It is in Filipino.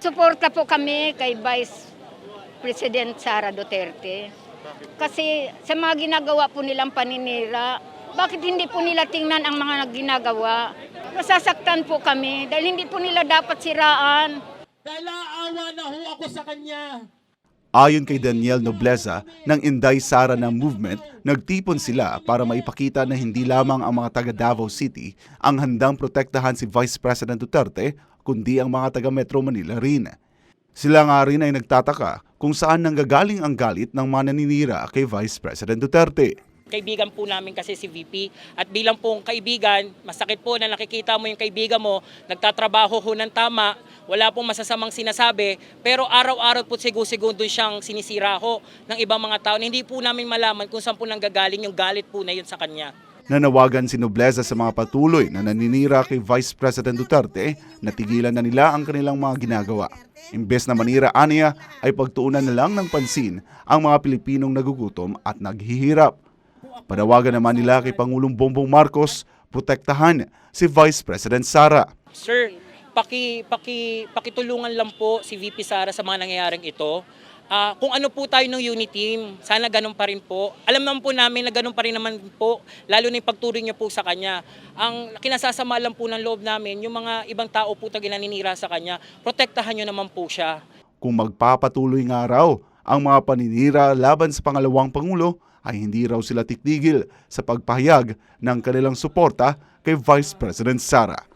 Suporta po kami kay Vice President Sara Duterte. Kasi sa mga ginagawa po nilang paninira, bakit hindi po nila tingnan ang mga ginagawa? Nasasaktan po kami dahil hindi po nila dapat siraan. Dahil na ho ako sa kanya. Ayon kay Daniel Nobleza ng Inday Sara na movement, nagtipon sila para maipakita na hindi lamang ang mga taga Davao City ang handang protektahan si Vice President Duterte, kundi ang mga taga Metro Manila rin. Sila nga rin ay nagtataka kung saan nanggagaling ang galit ng mga naninira kay Vice President Duterte. Kaibigan po namin kasi si VP at bilang pong kaibigan, masakit po na nakikita mo yung kaibigan mo, nagtatrabaho ho ng tama, wala pong masasamang sinasabi, pero araw-araw po sigo-segundo siyang sinisira ho ng ibang mga tao. Hindi po namin malaman kung saan po nanggagaling yung galit po na yun sa kanya. Nanawagan si Nobleza sa mga patuloy na naninira kay Vice President Duterte na tigilan na nila ang kanilang mga ginagawa. Imbes na manira aniya ay pagtuunan na lang ng pansin ang mga Pilipinong nagugutom at naghihirap. Panawagan naman nila kay Pangulong Bongbong Marcos protektahan si Vice President Sara. Sir, paki, paki, pakitulungan lang po si VP Sara sa mga nangyayaring ito. Ah, kung ano po tayo ng unit team, sana ganun pa rin po. Alam naman po namin na ganun pa rin naman po, lalo na yung pagturing niyo po sa kanya. Ang kinasasama lang po ng loob namin, yung mga ibang tao po tagi naninira sa kanya, protektahan niyo naman po siya. Kung magpapatuloy nga raw ang mga paninira laban sa pangalawang Pangulo, ay hindi raw sila titigil sa pagpahayag ng kanilang suporta kay Vice President Sara.